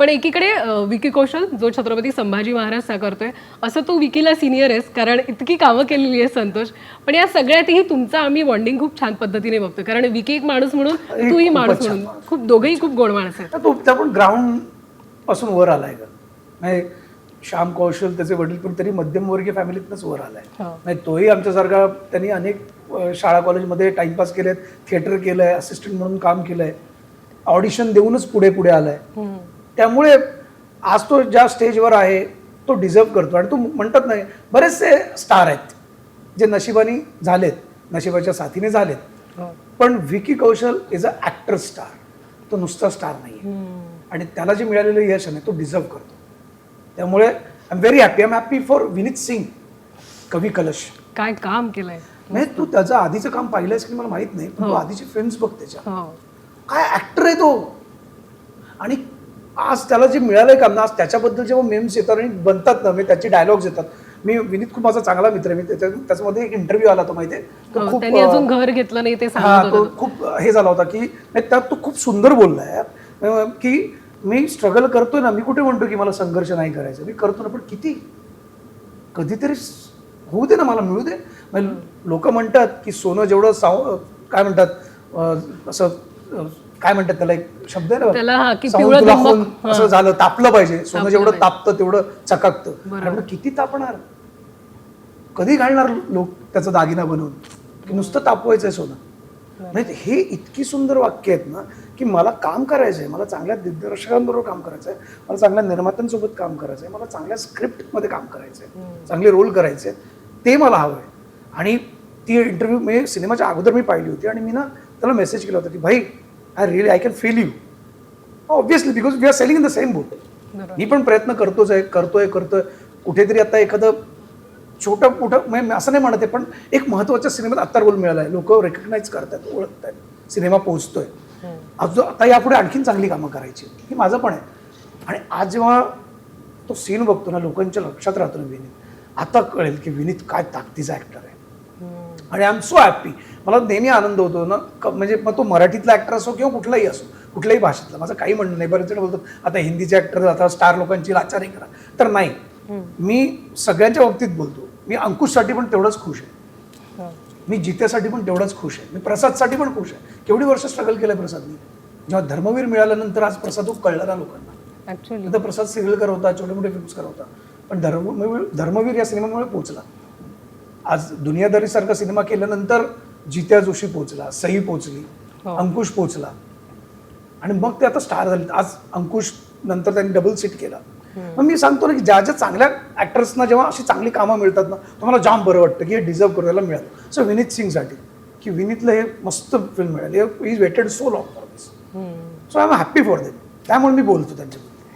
पण एकीकडे विकी कौशल जो छत्रपती संभाजी महाराज सा करतोय असं तू विकीला सिनियर आहेस कारण इतकी कामं केलेली आहे संतोष. पण या सगळ्यातही तुमचं आम्ही बॉन्डिंग खूप छान पद्धतीने बघतो कारण विकी एक माणूस म्हणून तूही माणूस म्हणून. खूप दोघेही खूप गोड माणसं आहेत तर तो पण ग्राउंडपासून वर आलाय का? नाही श्याम कौशल त्याचे वडील पण तरी मध्यमवर्गीय फॅमिलीतनंच वर आलाय. हो. नाही तोही आमच्यासारखा त्यांनी अनेक शाळा कॉलेजमध्ये टाइमपास केलेत थिएटर केलंय असिस्टंट म्हणून काम केलंय. ऑडिशन देऊनच पुढे पुढे आलाय. त्यामुळे आज तो ज्या स्टेजवर आहे तो डिझर्व करतो. आणि तो म्हणतात नाही बरेचसे स्टार आहेत जे नशिबाने झालेत नशिबाच्या साथीने झालेत. हो. पण Vicky Kaushal is a actor star तो नुसता स्टार नाही. आणि त्याला जे मिळालेलं यश आहे तो डिझर्व करतो. त्यामुळे I am very happy I am happy for Vineet Singh Kavi Kalash. काय काम केलंय? नाही तू त्याचं आधीचं काम पाहिलंयस की मला माहीत नाही पण तू हो. आधीचे फिल्म्स बघ त्याच्या. हो. काय ऍक्टर आहे तो? आणि आज त्याला जे मिळालंय काम ना आज त्याच्याबद्दल जेव्हा मेम्स येतात आणि बनतात ना मी त्याचे डायलॉग्स येतात. मी विनीत खूप माझा चांगला मित्र आहे मी त्याच्या त्याच्यामध्ये एक इंटरव्ह्यू आला तो माहितीये? तो हो, खूप अजून घर घेतलं नाही ते हा तो खूप हे झाला होता की त्यात तो खूप सुंदर बोललाय अं, की मी स्ट्रगल करतोय ना मी कुठे म्हणतो की मला संघर्ष नाही करायचा मी करतो ना पण किती? कधीतरी होऊ दे ना मला मिळू दे. लोक म्हणतात की सोनं जेवढं साव काय म्हणतात असं काय म्हणतात त्याला एक शब्द आहे ना? तुला असं झालं तापलं पाहिजे. सोनं जेवढं. तापतं तेवढं चकाकतं. किती तापणार? कधी घालणार लोक त्याचा दागिना बनवून? की नुसतं तापवायचंय सोनं? नाही हे इतकी सुंदर वाक्य आहेत ना की मला काम करायचं आहे मला चांगल्या दिग्दर्शकांबरोबर काम करायचं आहे मला चांगल्या निर्मात्यांसोबत काम करायचं आहे मला चांगल्या स्क्रिप्टमध्ये काम करायचं आहे चांगले रोल करायचे ते मला हवं आहे आणि ती इंटरव्ह्यू मी सिनेमाच्या अगोदर मी पाहिली होती. आणि मी ना त्याला मेसेज केला होता की भाई I really I can feel you obviously because we are sailing in the same boat बरोबर. मी पण प्रयत्न करतोच आहे करतोय करतोय. कुठेतरी आता एखादं छोटं मोठं म्हणजे असं नाही म्हणत आहे पण एक महत्त्वाच्या सिनेमात आत्ता रोल मिळाला आहे लोक रेकग्नाईज करतात ओळखत आहेत सिनेमा पोहोचतोय. आज आता यापुढे आणखीन चांगली कामं करायची ही माझं पण आहे. आणि आज जेव्हा तो सीन बघतो ना लोकांच्या लक्षात राहतो ना विनीत. आता कळेल की विनीत काय ताकदीचा ॲक्टर आणि आय एम सो हॅपी मला नेहमी आनंद होतो ना. क- म्हणजे मग तो मराठीतला ॲक्टर असो किंवा कुठलाही असो कुठल्याही भाषेतला. माझं काही म्हणणं नाही. बरेच जण बोलतात आता हिंदीचे ॲक्टर आता स्टार लोकांची लाचारी करा. तर नाही. मी सगळ्यांच्या बाबतीत बोलतो. मी अंकुशसाठी पण तेवढंच खुश आहे. मी जित्यासाठी पण तेवढंच खुश आहे. मी प्रसादसाठी पण खुश आहे. केवढी वर्ष स्ट्रगल केलं प्रसादनी? जेव्हा धर्मवीर मिळाल्यानंतर आज प्रसाद कळला ना लोकांना. प्रसाद सिरियल करत होता छोटे मोठे फिल्म्स होता. पण धर्मवीर धर्मवीर या सिनेमामुळे पोहोचला. आज दुनियादारीसारखा सिनेमा केल्यानंतर जित्या जोशी पोहोचला सई पोहोचली हो. अंकुश पोहोचला. आणि मग ते आता स्टार झाले. आज अंकुश नंतर त्यांनी डबल सीट केला. मग मी सांगतो ना की ज्या ज्या चांगल्या ऍक्टर्सना जेव्हा अशी चांगली कामं मिळतात ना तुम्हाला जाम बरं वाटतं की हे डिझर्व करायला मिळालं. सो विनीत सिंगसाठी. की विनीतला हे मस्त फिल्म मिळाली. Is waited so long for this so I am happy for them त्यामुळे मी बोलतो त्यांच्याबद्दल